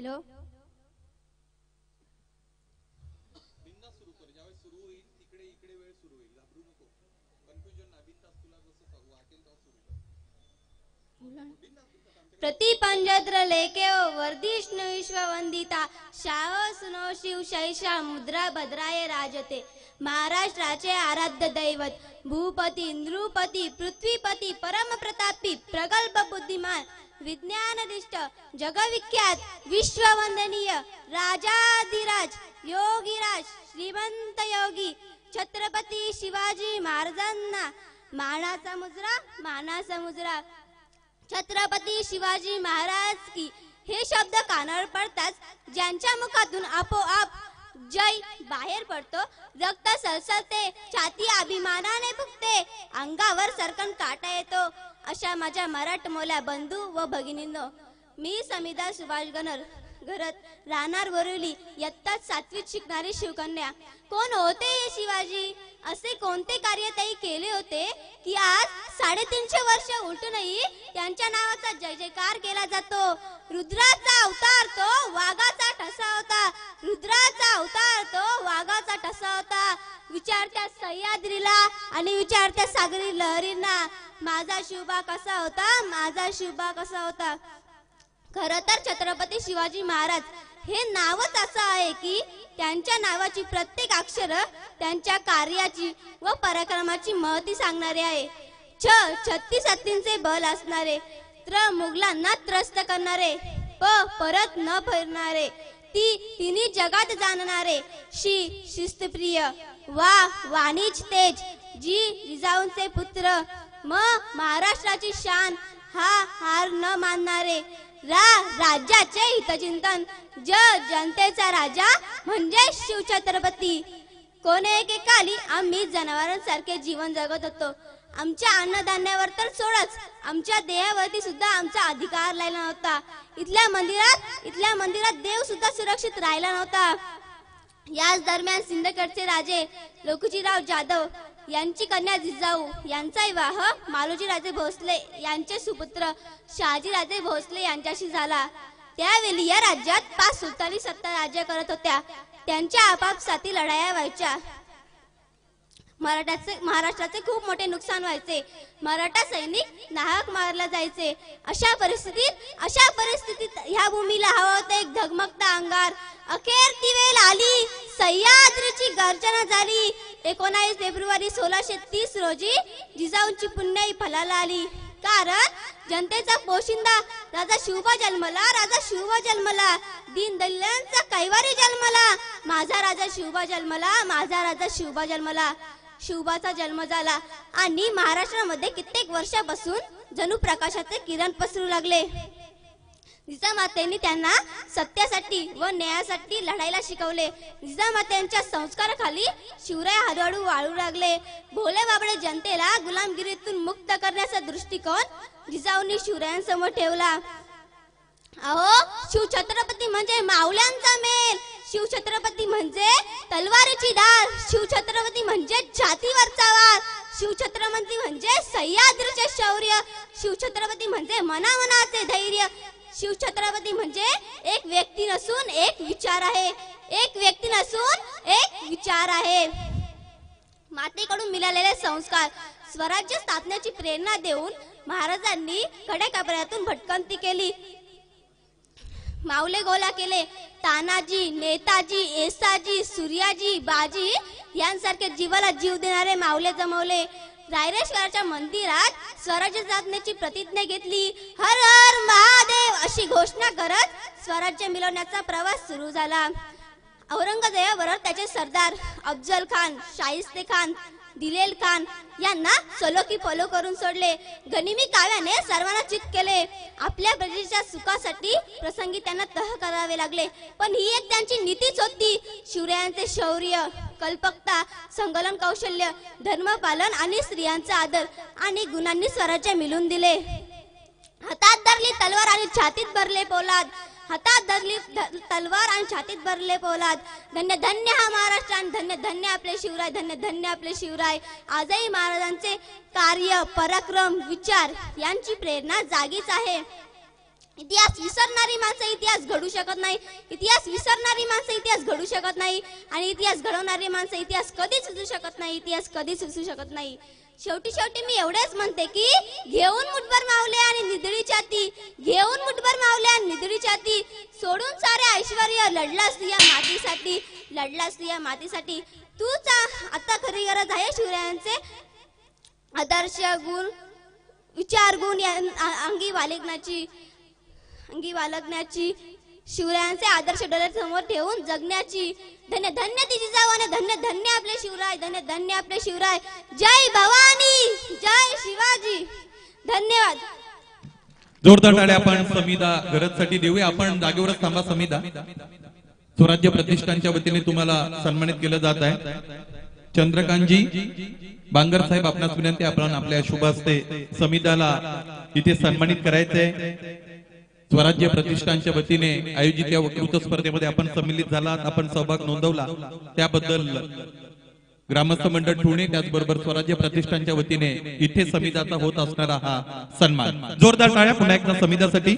Hello. कर प्रतिपंजत्र लेखे वर्धिष्णु विश्ववंदिता शाव सुनो शिव शैषा मुद्रा भद्राय राजते। महाराष्ट्राचे आराध्य दैवत भूपती नृपती पृथ्वीपती परम प्रतापी प्रगल्भ बुद्धिमान। विज्ञानदिष्ट जगविख्यात विश्ववंदनीय राजाधिराज योगीराज श्रीमंत योगी छत्रपती शिवाजी महाराजांना मानाचा मुजरा मानाचा मुजरा छत्रपती शिवाजी महाराज की हे शब्द कानावर पडताच ज्यांच्या मुखातून आपोआप जय बाहेर पडतो रक्त सरसरते छाती अभिमानाने फुगते अंगावर सरकन काटा येतो. अशा माझ्या मराठमोल्या बंधू व भगिनींनो मी समिधा सुभाष गणर घरात राहणार वरुली इयत्ता सातवीत शिकणारी शिवकन्या. कोण होते हे शिवाजी? असे कोणते कार्य ताई केले होते की आज साडेतीनशे वर्ष उलटूनही त्यांच्या नावाचा जय जयकार केला जातो? रुद्राचा अवतार तो वाघाचा ठसा होता. रुद्राचा अवतार तो वाघाचा ठसा होता. विचारत्या सह्याद्रीला आणि विचारत्या सागरी लहरींना माझा शिवबा कसा होता? माझा शिवबा कसा होता? खर तर छत्रपती शिवाजी महाराज हे नावच असं आहे की त्यांच्या नावाची प्रत्येक अक्षर त्यांच्या कार्याची व पराक्रमाची महती सांगणारे आहे. छ छत्तीस हत्तींचे बल असणारे त्र मुघलांना त्रस्त करणारे प परत न फिरणारे ती तिन्ही जगात जाणणारे शी शिस्तप्रिय वा वाणिज तेज जी जिजाऊंचे पुत्र मग महाराष्ट्राची शान हा हार न मानणारे रा राज्याचे हितचिंतन ज जनतेचा राजा म्हणजे शिवछत्रपती. कोणे एकेकाली आम्ही जनावरांसारखे जीवन जगत होतो. आमच्या अन्नधान्यावर तर सोडच. आमच्या देहावरती सुद्धा आमचा अधिकार राहिला नव्हता. इथल्या मंदिरात इथल्या मंदिरात देव सुद्धा सुरक्षित राहिला नव्हता. याच दरम्यान सिंदखेडचे राजे लोकजीराव जाधव यांची कन्या जिजाऊ यांचा विवाह मालोजीराजे भोसले यांचे सुपुत्र शहाजीराजे भोसले यांच्याशी झाला. त्यावेळी या राज्यात पाच सुलतानी सत्ता राज्य करत होत्या. त्यांच्या आपापसाती लढाया व्हायच्या. मराठाचे महाराष्ट्राचे खूप मोठे नुकसान व्हायचे. मराठा सैनिक नाहक मारला जायचे. अशा परिस्थितीत अशा परिस्थितीत ह्या भूमीला हवा होता एक धगमगता अंगार. अखेर ती वेळ आली. सह्याद्रीची गर्जना झाली. एकोणावीस फेब्रुवारी सोळाशे तीस रोजी जिजाऊंची पुण्याई फलाला आली. कारण जनतेचा पोशिंदा राजा शिवबा जन्मला राजा शिवबा जन्मला दीन दलिलांचा कैवारी जन्मला. माझा राजा शिवबा जन्मला माझा राजा शिवबा जन्मला. शिवबाचा जन्म झाला आणि महाराष्ट्रामध्ये कित्येक वर्षापासून जणू प्रकाशाचे किरण पसरू लागले. जिजामातेंनी त्यांना सत्यासाठी व न्यायासाठी लढायला शिकवले. जिजामातेंच्या संस्काराखाली शिवराय हळूहळू वाळू लागले. भोले बाबडे जनतेला गुलामगिरीतून मुक्त करण्याचा दृष्टिकोन जिजाऊंनी शिवरायांसमोर ठेवला. अहो शिवछत्रपती म्हणजे माऊल्यांचा मेल. शिवछत्रपती म्हणजे तलवारीची धार शिवछत्रपती म्हणजे छातीवरचा वार. शिवछत्रपती म्हणजे सह्याद्रीचे शौर्य. शिवछत्रपती म्हणजे मनामनाचे धैर्य. शिवछत्रपती म्हणजे एक व्यक्ती नसून एक विचार आहे. एक व्यक्ती नसून एक विचार आहे. मातेकडून मिळालेले संस्कार स्वराज्य स्थापनेची प्रेरणा देऊन महाराजांनी कड्याकापऱ्यातून भटकंती केली. माऊले गोला केले. तानाजी नेताजी एसाजी सूर्याजी बाजी यांसारखे जीवाला जीव देणारे माऊले जमवले. रायरेश्वराच्या मंदिरात स्वराज्य साधण्याची प्रतिज्ञा घेतली. हर हर महादेव अशी घोषणा करत स्वराज्य मिळवण्याचा प्रवास सुरू झाला. औरंगजेबाबरोबर त्याचे सरदार अफजल खान शाहिस्ते खान दिलेल खान यांना सलोकी फॉलो करून सोडले. गनिमी काव्याने सर्वांना चित केले. आपल्या प्रजेच्या सुखासाठी प्रसंगी त्यांना तह करावे लागले. पण ही एक त्यांची नीतीच होती. शिवरायांचे शौर्य कल्पकता संकलन कौशल्य धर्मपालन आणि स्त्रियांचा आदर आणि गुणांनी स्वराज्य मिळून दिले. हातात धरली तलवार आणि छातीत भरले पोलाद. हातात धरली ध- तलवार आणि छातीत भरले पोलाद. धन्य धन्य हा महाराष्ट्र आणि धन्य धन्य आपले शिवराय धन्य धन्य आपले शिवराय. आजही महाराजांचे कार्य पराक्रम विचार यांची प्रेरणा जागीच आहे. इतिहास विसरणारी माणसं इतिहास घडू शकत नाही. इतिहास विसरणारी माणसं इतिहास घडू शकत नाही. आणि इतिहास घडवणारी माणसं इतिहास कधीच विसरू शकत नाही. इतिहास कधीच विसरू शकत नाही. शेवटी शेवटी मी एवढेच म्हणते की घेऊन मुठभर मावले आणि निधडी छाती घेऊन मुठभर मावले आणि निधडी छाती सोडून सारे ऐश्वर लढलास या मातीसाठी लढलास या मातीसाठी. तूच आ- आता खरी गरज आहे शिवरायांचे. आदर्श गुण विचार गुण या अंगी बाळगण्याची अंगी बालगण्याची शिवरायांचे आदर्श डोळ्यासमोर ठेवून जगण्याची. धन्य धन्य तिची जावाने धन्य धन्य आपले शिवराय धन्य धन्य आपले शिवराय. जय भवानी जय शिवाजी. धन्यवाद. जोरदार टाळ्या आपण समिदा गरजसाठी देऊया. आपण जागेवरच थांबा समिदा स्वराज्य प्रतिष्ठानच्या वतीने तुम्हाला सन्मानित केलं जात आहे. चंद्रकांतजी बांगर साहेब आपणास विनंती आपण आपल्या शुभ हस्ते समिदाला इथे सन्मानित करायचंय. स्वराज्य प्रतिष्ठानच्या वतीने आयोजित या वक्तृत्व स्पर्धेमध्ये आपण सम्मिलित झाला आपण सहभाग नोंदवला. त्याबद्दल ग्रामस्थ मंडळ ठुणे त्याचबरोबर स्वराज्य प्रतिष्ठानच्या वतीने इथे समिताचा होत असणारा हा सन्मान. जोरदार टाळ्या पुन्हा एकदा समितासाठी.